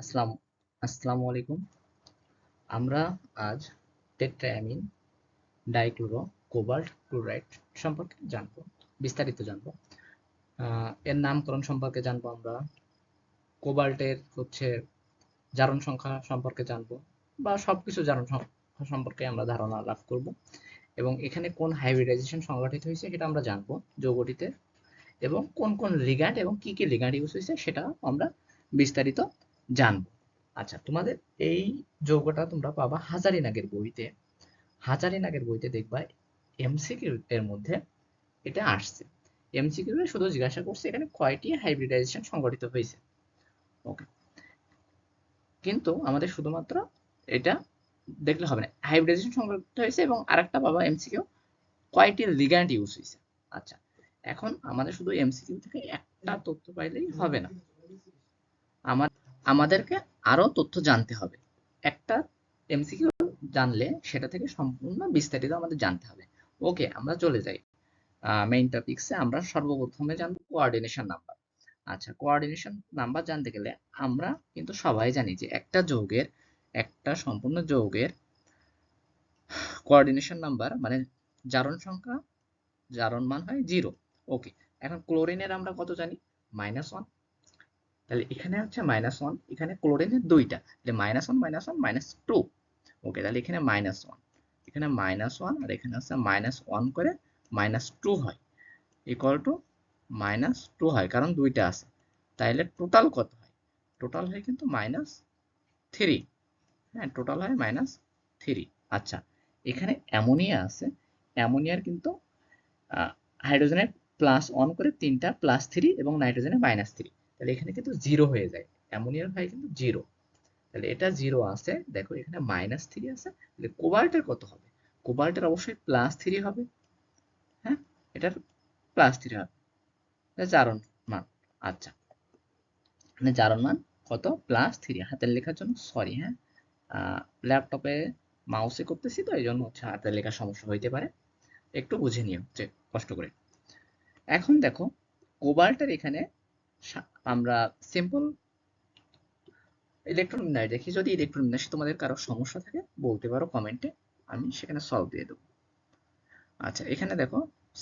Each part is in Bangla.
আসসালাম, আসসালামু আলাইকুম। আমরা আজ টেট্রাঅ্যামিন ডাইক্লোরো কোবাল্ট ক্লোরাইড সম্পর্কে জানব, বিস্তারিত জানব। এর নামকরণ সম্পর্কে জানব আমরা, কোবাল্টের হচ্ছে জারণ সংখ্যা সম্পর্কে জানব, বা সবকিছু জারণ সংখ্যা সম্পর্কে আমরা ধারণা লাভ করব, এবং এখানে কোন হাইব্রিডাইজেশন সংঘটিত হয়েছে সেটা আমরা জানব যৌগটিতে, এবং কোন কোন লিগ্যান্ড এবং কি কি লিগ্যান্ড ইউজ হয়েছে সেটা আমরা বিস্তারিত জানব। আচ্ছা তোমাদের এই যৌগটা তোমরা পাবা হাজারিনাগের বইতে। হাজারিনাগের বইতে দেখবা এমসিকিউ এর মধ্যে এটা আসছে। এমসিকিউ শুধু জিজ্ঞাসা করছে এখানে কয়টি হাইব্রিডাইজেশন সংঘটিত হয়েছে। ওকে কিন্তু আমাদের শুধুমাত্র এটা দেখলে হবে না। হাইব্রিডাইজেশন সংগঠিত হয়েছে এবং আরেকটা পাবা এমসিকিউ, কয়টি লিগ্যান্ড ইউজ হয়েছে। আচ্ছা এখন আমাদের শুধু এমসিকিউ থেকে একটা তথ্য পাইলেই হবে না। আমার আমাদেরকে আরও তথ্য জানতে হবে। একটা এমসিকিউ জানলে সেটা থেকে সম্পূর্ণ বিস্তারিত আমাদের জানতে হবে। ওকে, আমরা চলে যাই। মেইন টপিকসে আমরা সর্বপ্রথমে জানব কোঅর্ডিনেশন নাম্বার আচ্ছা কোঅর্ডিনেশন নাম্বার জানতে গেলে আমরা কিন্তু সবাই জানি যে একটা যৌগের, একটা সম্পূর্ণ যৌগের কোঅর্ডিনেশন নাম্বার মানে জারণ সংখ্যা, জারণ মান হয় জিরো ওকে, এখন ক্লোরিনের আমরা কত জানি? মাইনাস ওয়ান তাহলে এখানে হচ্ছে মাইনাস ওয়ান এখানে ক্লোরিনের দুইটা। তাহলে minus one minus one minus two okay তাহলে এখানে মাইনাস ওয়ান এখানে মাইনাস ওয়ান আর এখানে হচ্ছে মাইনাস ওয়ান করে মাইনাস টু হয়। ইকুয়াল টু মাইনাস টু হয়, কারণ দুইটা আছে। তাইলে টোটাল কত হয়? টোটাল হয় কিন্তু মাইনাস থ্রি হ্যাঁ টোটাল হয় মাইনাস থ্রি আচ্ছা এখানে অ্যামোনিয়া আছে। অ্যামোনিয়ার কিন্তু হাইড্রোজেনের প্লাস ওয়ান করে তিনটা প্লাস থ্রি এবং নাইট্রোজেনের মাইনাস থ্রি তাহলে এখানে কিন্তু জিরো হয়ে যায়। অ্যামোনিয়ার হয় কিন্তু জিরো তাহলে এটা জিরো আছে, দেখো এখানে মাইনাস থ্রি আছে, তাহলে কোবাল্টের কত হবে? কোবাল্টের অবশ্যই প্লাস থ্রি হবে। হ্যাঁ? এটার প্লাস থ্রি হবে। জারণ মান আচ্ছা। মানে জারণ মান কত? প্লাস থ্রি হাতের লেখার জন্য সরি হ্যাঁ? ল্যাপটপে মাউসে করতেছি তো এই জন্য হচ্ছে হাতের লেখার সমস্যা হইতে পারে। একটু বুঝে নিও, যে কষ্ট করে। এখন দেখো, কোবাল্টের এখানে আমরা সিম্পল ইলেকট্রন বিন্যাস দেখি। যদি ইলেকট্রন বিন্যাসে তোমাদের কারও সমস্যা থাকে, বলতে পারো কমেন্টে আমি সেখানে সলভ দিয়ে দেবো। আচ্ছা এখানে দেখো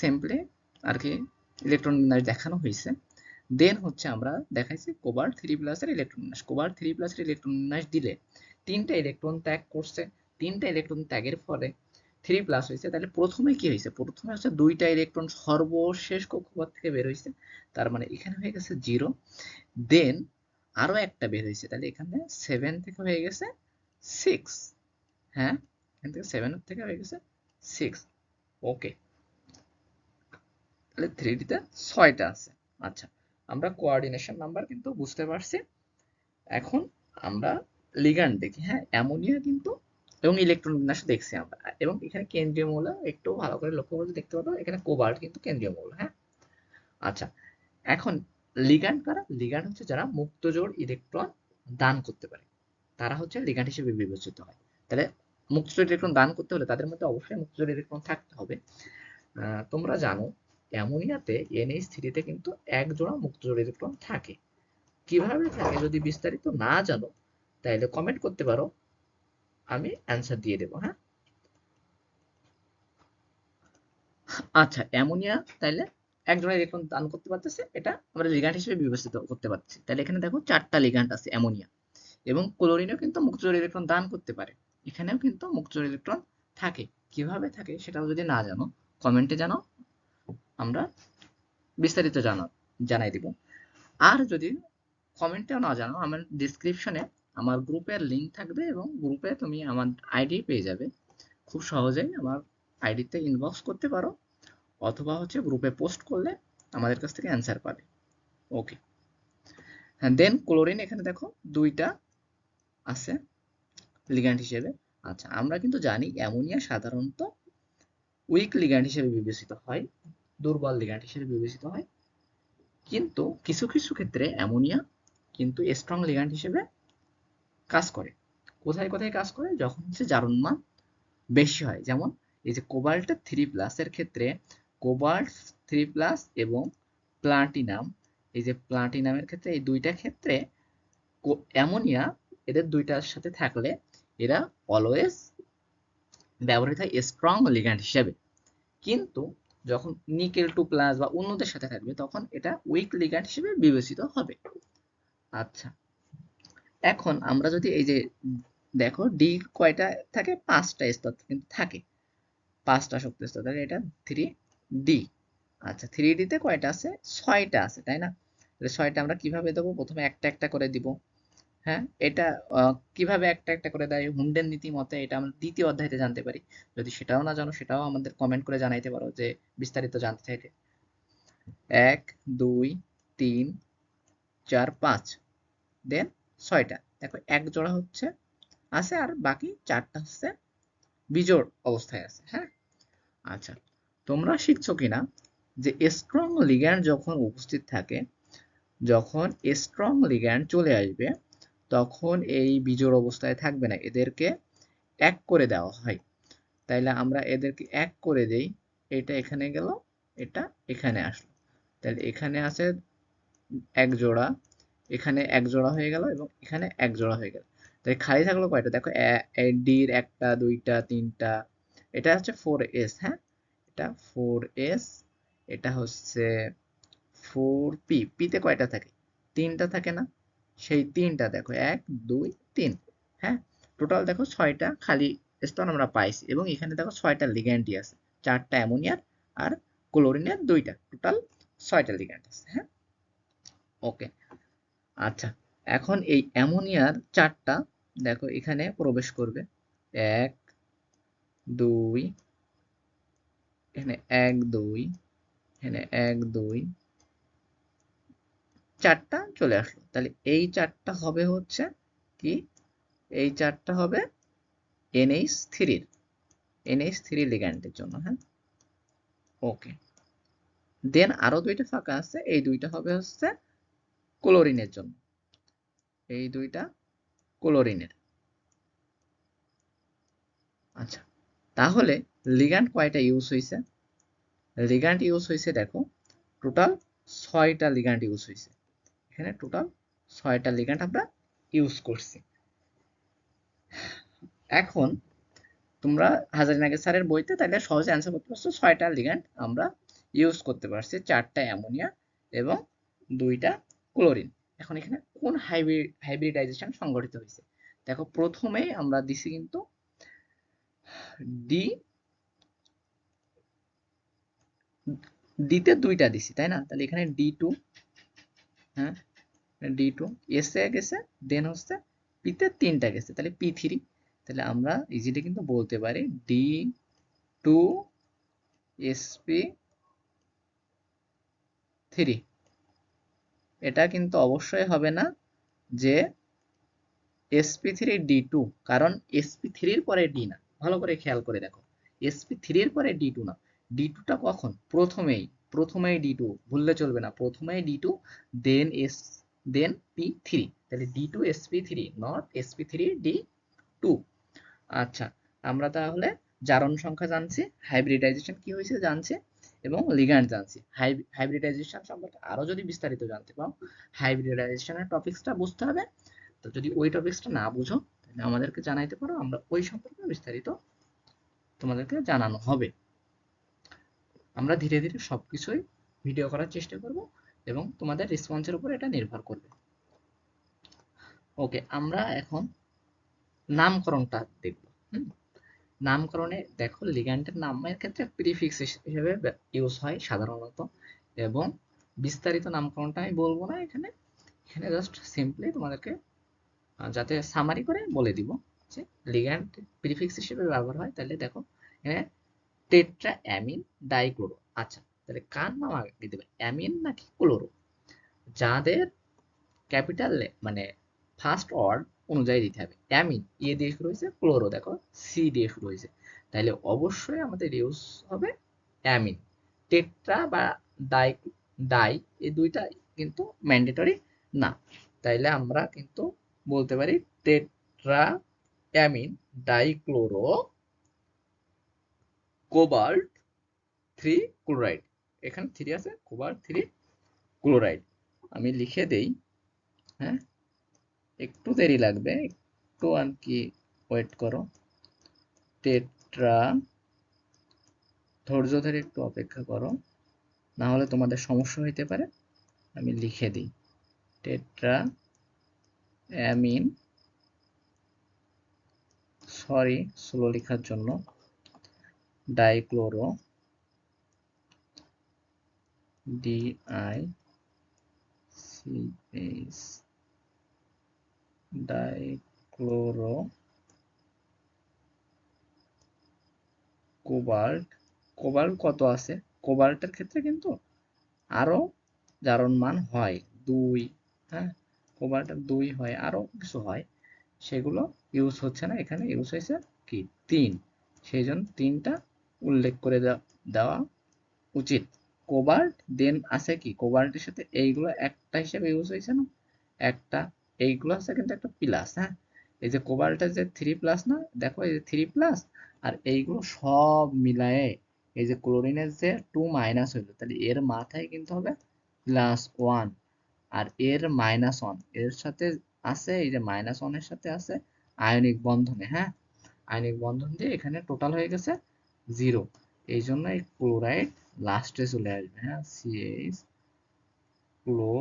সিম্পলি আর কি ইলেকট্রন বিন্যাস দেখানো হয়েছে। দেন হচ্ছে আমরা দেখাইছি কোবার থ্রি প্লাসের ইলেকট্রন বিন্যাস কোবার থ্রি প্লাসের ইলেকট্রন বিন্যাস দিলে তিনটা ইলেকট্রন ত্যাগ করছে। তিনটা ইলেকট্রন ত্যাগের ফলে থ্রি প্লাস হয়েছে, তাহলে প্রথমে কি হয়েছে? প্রথমে হচ্ছে দুইটা ইলেকট্রন সর্বশেষ কক্ষপথ থেকে বের হয়েছে, তার মানে এখানে হয়ে গেছে জিরো দেন আরও একটা বের হয়েছে, তাহলে এখানে সেভেন থেকে হয়ে গেছে সিক্স হ্যাঁ? এখান থেকে সেভেন থেকে হয়ে গেছে সিক্স ওকে তাহলে থ্রি ডিতে ছয়টা আছে আচ্ছা আমরা কোঅর্ডিনেশন নাম্বার কিন্তু বুঝতে পারছি, এখন আমরা লিগান্ড দেখি হ্যাঁ অ্যামোনিয়া কিন্তু এবং ইলেকট্রন বিন্যাস দেখছি আমরা। এবং এখানে কেন্দ্রীয় মৌল, একটু ভালো করে লক্ষ্য করলে দেখতে পাবো এখানে কোবাল্ট কিন্তু কেন্দ্রীয় মৌল হ্যাঁ? আচ্ছা এখন লিগ্যান্ড কারা? লিগ্যান্ড হচ্ছে যারা মুক্ত জোড় ইলেকট্রন দান করতে পারে। তারা হচ্ছে লিগ্যান্ড হিসেবে বিবেচিত হয়। তাহলে মুক্ত জোড় ইলেকট্রন দান করতে হলে তাদের মধ্যে অবশ্যই মুক্ত জোড় ইলেকট্রন থাকতে হবে। তোমরা জানো, অ্যামোনিয়াতে এনএইচ থ্রিতে কিন্তু এক জোড়া মুক্ত জোড় ইলেকট্রন থাকে। কীভাবে থাকে যদি বিস্তারিত না জানো তাহলে কমেন্ট করতে পারো। আমি অ্যান্সার দিয়ে দেবো হ্যাঁ? আচ্ছা অ্যামোনিয়া তাইলে একজন ইলেকট্রন দান করতে পারতেছে, এটা আমরা লিগ্যান্ড হিসেবে বিবেচিত করতে পারছি তাহলে এখানে দেখো চারটা লিগ্যান্ড আছে, অ্যামোনিয়া এবং ক্লোরিনও কিন্তু মুক্তজোড় ইলেকট্রন দান করতে পারে। এখানেও কিন্তু মুক্তজোড় ইলেকট্রন থাকে। কীভাবে থাকে সেটাও যদি না জানো কমেন্টে জানো আমরা বিস্তারিত জানো, জানাই দিব। আর যদি কমেন্টেও না জানো, আমার ডিসক্রিপশনে আমার গ্রুপের লিঙ্ক থাকবে এবং গ্রুপে তুমি আমার আইডি পেয়ে যাবে। খুব সহজেই আমার আইডিতে ইনবক্স করতে পারো অথবা হচ্ছে গ্রুপে পোস্ট করলে আমাদের কাছ থেকে অ্যান্সার পাবে। ওকে হ্যাঁ দেন ক্লোরিন এখানে দেখো দুইটা আছে লিগ্যান্ড হিসেবে। আচ্ছা আমরা কিন্তু জানি অ্যামোনিয়া সাধারণত উইক লিগ্যান্ড হিসেবে বিবেচিত হয়, দুর্বল লিগ্যান্ড হিসেবে বিবেচিত হয়। কিন্তু কিছু কিছু ক্ষেত্রে অ্যামোনিয়া কিন্তু স্ট্রং লিগ্যান্ড হিসেবে কাজ করে। কোথায় কোথায় কাজ করে? যখন হচ্ছে জারণ মান বেশি হয়। যেমন এই যে কোবাল্টের থ্রি প্লাসের ক্ষেত্রে কোবাল্ট থ্রি প্লাস এবং প্লাটিনাম, এই যে প্লাটিনামের ক্ষেত্রে এই দুইটা ক্ষেত্রে অ্যামোনিয়া এদের দুইটার সাথে থাকলে এরা অলওয়েজ ব্যবহৃত হয় স্ট্রং লিগ্যান্ড হিসেবে। কিন্তু যখন নিকেল টু প্লাস বা অন্যদের সাথে থাকবে, তখন এটা উইক লিগ্যান্ড হিসেবে বিবেচিত হবে। আচ্ছা এখন আমরা যদি এই যে দেখো ডি কয়টা থাকে? পাঁচটা স্তর কিন্তু থাকে। পাঁচটা শক্তি স্তর থাকে এটা থ্রি ডি আচ্ছা থ্রি ডিতে কয়টা আছে? ছয়টা আছে, তাই না? তাহলে ছয়টা আমরা কীভাবে দেবো? প্রথমে একটা একটা করে দিব। হ্যাঁ এটা কীভাবে একটা একটা করে দেয়? হুন্ডেন নীতি মতে এটা আমরা দ্বিতীয় অধ্যায়তে জানতে পারি। যদি সেটাও না জানো, সেটাও আমাদের কমেন্ট করে জানাইতে পারো যে বিস্তারিত জানতে চাইলে। এক, দুই, তিন, চার, পাঁচ। দেন ছয়টা। দেখো, এক জোড়া হচ্ছে, আছে আর বাকি চারটা হচ্ছে বিজোড় অবস্থায় আছে হ্যাঁ? আচ্ছা তোমরা শিখছো কিনা যে স্ট্রং লিগ্যান্ড যখন উপস্থিত থাকে, যখন স্ট্রং লিগ্যান্ড চলে আসবে, তখন এই বিজোড় অবস্থায় থাকবে না। এদেরকে এক করে দেওয়া হয়। তাইলে আমরা এদেরকে এক করে দেই, এটা এখানে গেল, এটা এখানে আসলো। তাহলে এখানে আছে এক জোড়া এখানে এক জোড়া হয়ে গেল এবং এখানে এক জোড়া হয়ে গেল। তাই খালি থাকল কয়টা? দেখো ডির একটা, দুইটা, তিনটা, এটা হচ্ছে ফোর এস হ্যাঁ? এটা ফোর এস এটা হচ্ছে ফোর পি পিতে কয়টা থাকে? তিনটা থাকে না? সেই তিনটা দেখো, এক, দুই, তিন হ্যাঁ? টোটাল দেখো ছয়টা, খালি স্তর আমরা পাইছি এবং এখানে দেখো ছয়টা লিগ্যান্ডই আছে। চারটা অ্যামোনিয়ার আর ক্লোরিনের দুইটা। টোটাল ছয়টা লিগ্যান্ড আছে হ্যাঁ? ওকে আচ্ছা এখন এই অ্যামোনিয়ার চারটা দেখো এখানে প্রবেশ করবে। এক, দুই, এখানে এক, দুই, এখানে এক, দুই, চারটা চলে আসলো। তাহলে এই চারটা হবে হচ্ছে কি? এই চারটা হবে এনএইচ থ্রির এনএইচ থ্রি লিগ্যান্ডের জন্য হ্যাঁ? ওকে দেন আরও দুইটা ফাঁকা আছে, এই দুইটা হবে হচ্ছে ক্লোরিনের জন্য। এই দুইটা ক্লোরিনের আচ্ছা তাহলে লিগ্যান্ড কয়টা ইউজ হয়েছে লিগ্যান্ড ইউজ হয়েছে দেখো টোটাল ছয়টা লিগ্যান্ড ইউজ হয়েছে এখানে টোটাল ছয়টা লিগ্যান্ড আমরা ইউজ করছি। এখন তোমরা হাজার হাজারিনাগে স্যারের বইতে তাহলে সহজে অ্যান্সার করতে পারছ, ছয়টা লিগ্যান্ড আমরা ইউজ করতে পারছি, চারটা অ্যামোনিয়া এবং দুইটা ক্লোরিন। এখন এখানে কোন হাইব্রিড হাইব্রিডাইজেশন সংঘটিত হয়েছে? দেখো প্রথমেই আমরা দিছি কিন্তু ডি ডিতে দুইটা দিছি, তাই না? তাহলে এখানে ডি টু হ্যাঁ? ডি টু এসে গেছে দেন হচ্ছে পিতে তিনটা গেছে, তাহলে পি থ্রি তাহলে আমরা ইজিলি কিন্তু বলতে পারি ডি টু এসপি থ্রি এটা কিন্তু অবশ্যই হবে না যে এসপি থ্রি ডি টু কারণ এসপি থ্রির পরে ডি না। ভালো করে খেয়াল করে দেখো। এসপি থ্রির পরে ডি টু না। ডি টুটা কখন? প্রথমেই প্রথমেই ডি টু ভুললে চলবে না। প্রথমেই D two then S then P three তাহলে D two SP three not SP three D two আচ্ছা আমরা তাহলে জারণ সংখ্যা জানছি। হাইব্রিডাইজেশন কি হয়েছে জানছি? এবং লিগ্যান্ড জানছি। হাইব্রিডাইজেশন সম্পর্কে আরও যদি বিস্তারিত জানতে পাও, হাইব্রিডাইজেশনের টপিক্সটা বুঝতে হবে। তো যদি ওই টপিক্সটা না বুঝো, তাহলে আমাদেরকে জানাইতে পারো, আমরা ওই সম্পর্কে বিস্তারিত তোমাদেরকে জানানো হবে। আমরা ধীরে ধীরে সবকিছুই ভিডিও করার চেষ্টা করব এবং তোমাদের রেসপন্সের উপর এটা নির্ভর করবে। ওকে আমরা এখন নামকরণটা দেখব। নামকরণে দেখো লিগ্যান্ডের নামের ক্ষেত্রে প্রিফিক্স হিসেবে ইউজ হয় সাধারণত। এবং বিস্তারিত নামকরণটা আমি বলব না, এখানে এখানে জাস্ট সিম্পলি তোমাদেরকে যাতে সামারি করে বলে দিব যে লিগ্যান্ড প্রিফিক্স হিসেবে ব্যবহার হয়। তাহলে দেখো, এখানে টেট্রা অ্যামিন ডাইক্লোরো আচ্ছা তাহলে কার নাম আগে দেবে? অ্যামিন নাকি ক্লোরো যাদের ক্যাপিটাল মানে ফার্স্ট ওয়ার্ড অনুযায়ী দিতে হবে। অ্যামিন এ দিয়ে শুরু হয়েছে ক্লোরো দেখো সি দিয়ে শুরু হয়েছে। তাহলে অবশ্যই আমাদের ইউজ হবে অ্যামিন টেট্রা বা ডাই ডাই এই দুইটা কিন্তু ম্যান্ডেটরি না। তাইলে আমরা কিন্তু বলতে পারি tetra amine dichloro cobalt three chloride এখানে থ্রি আছে কোবাল্ট থ্রি ক্লোরাইড আমি লিখে দেই হ্যাঁ? একটু দেরি লাগবে, একটু আর কি ওয়েট করো। টেট্রা, ধৈর্য ধরে একটু অপেক্ষা করো, না হলে তোমাদের সমস্যা হইতে পারে, আমি লিখে দিই। টেট্রা, অ্যামিন, সরি স্লো লেখার জন্য। Dichloro D I C H dichloro cobalt cobalt কত আছে? কোবাল্টের ক্ষেত্রে কিন্তু আরও জারণ মান হয়, দুই হ্যাঁ? কোবাল্টের দুই হয়, আরও কিছু হয়। সেগুলো ইউজ হচ্ছে না, এখানে ইউজ হয়েছে কি? তিন। সেই জন্য তিনটা উল্লেখ করে দেওয়া উচিত। কোবাল্ট দেন আছে কি? কোবাল্টের সাথে এইগুলো একটা হিসেবে ইউজ হয়েছে না? একটা এইগুলো আছে কিন্তু একটা প্লাস হ্যাঁ? এই যে কোবাল্টের যে থ্রি প্লাস না, দেখো এই যে থ্রি প্লাস আর এইগুলো সব মিলায়ে এই যে ক্লোরিনের যে টু মাইনাস হইল, তাহলে এর মাথায় কিন্তু হবে প্লাস ওয়ান আর এর মাইনাস ওয়ানের সাথে আছে, এই যে মাইনাস ওয়ানের সাথে আছে আয়নিক বন্ধনে হ্যাঁ? আয়নিক বন্ধন দিয়ে এখানে টোটাল হয়ে গেছে জিরো এই জন্য এই ক্লোরাইড লাস্টে চলে আসবে হ্যাঁ? CH chlo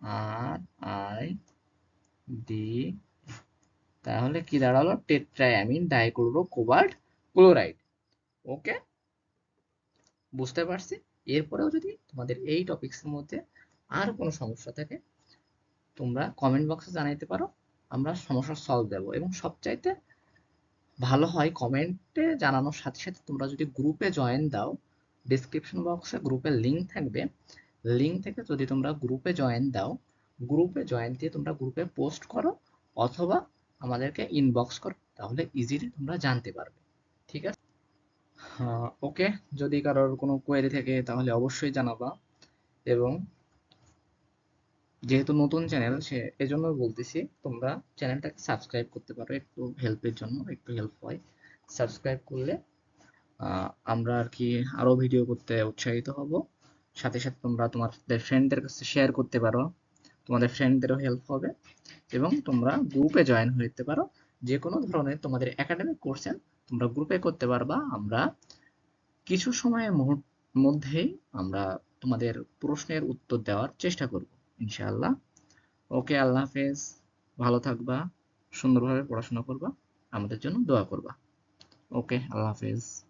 R I D তাহলে কি দাঁড়াল? Tetraammine dichloro cobalt chloride okay বুঝতে পারছি? এরপরেও যদি তোমাদের এই টপিক্সের মধ্যে আর কোনো সমস্যা থাকে, তোমরা কমেন্ট বক্সে জানাইতে পারো, আমরা সমস্যা সলভ দেব। এবং সবচাইতে ভালো হয় কমেন্টে জানানোর সাথে সাথে তোমরা যদি গ্রুপে জয়েন দাও ডিসক্রিপশন বক্সে গ্রুপের লিঙ্ক থাকবে। লিঙ্ক থেকে যদি তোমরা গ্রুপে জয়েন দাও গ্রুপে জয়েন দিয়ে তোমরা গ্রুপে পোস্ট করো অথবা আমাদেরকে ইনবক্স করো, তাহলে ইজিলি তোমরা জানতে পারবে। ঠিক আছে? ওকে যদি কারোর কোনো কোয়েরি থাকে, তাহলে অবশ্যই জানাবা। এবং যেহেতু নতুন চ্যানেল সে, এজন্য বলতেছি, তোমরা চ্যানেলটাকে সাবস্ক্রাইব করতে পারো। একটু হেল্পের জন্য, একটু হেল্প হয়। সাবস্ক্রাইব করলে আমরা আর কি আরও ভিডিও করতে উৎসাহিত হব। সাথে সাথে তোমরা তোমাদের ফ্রেন্ডদের কাছে শেয়ার করতে পারো। তোমাদের ফ্রেন্ডদেরও হেল্প হবে এবং তোমরা গ্রুপে জয়েন হতে পারো। যে কোনো ধরনের তোমাদের একাডেমিক কোর্সে তোমরা গ্রুপে করতে পারবা। আমরা কিছু সময়ের মধ্যেই আমরা তোমাদের প্রশ্নের উত্তর দেওয়ার চেষ্টা করব, ইনশাআল্লাহ। ওকে আল্লাহ হাফেজ। ভালো থাকবা, সুন্দরভাবে পড়াশোনা করবা। আমাদের জন্য দোয়া করবা। ওকে আল্লাহ হাফেজ।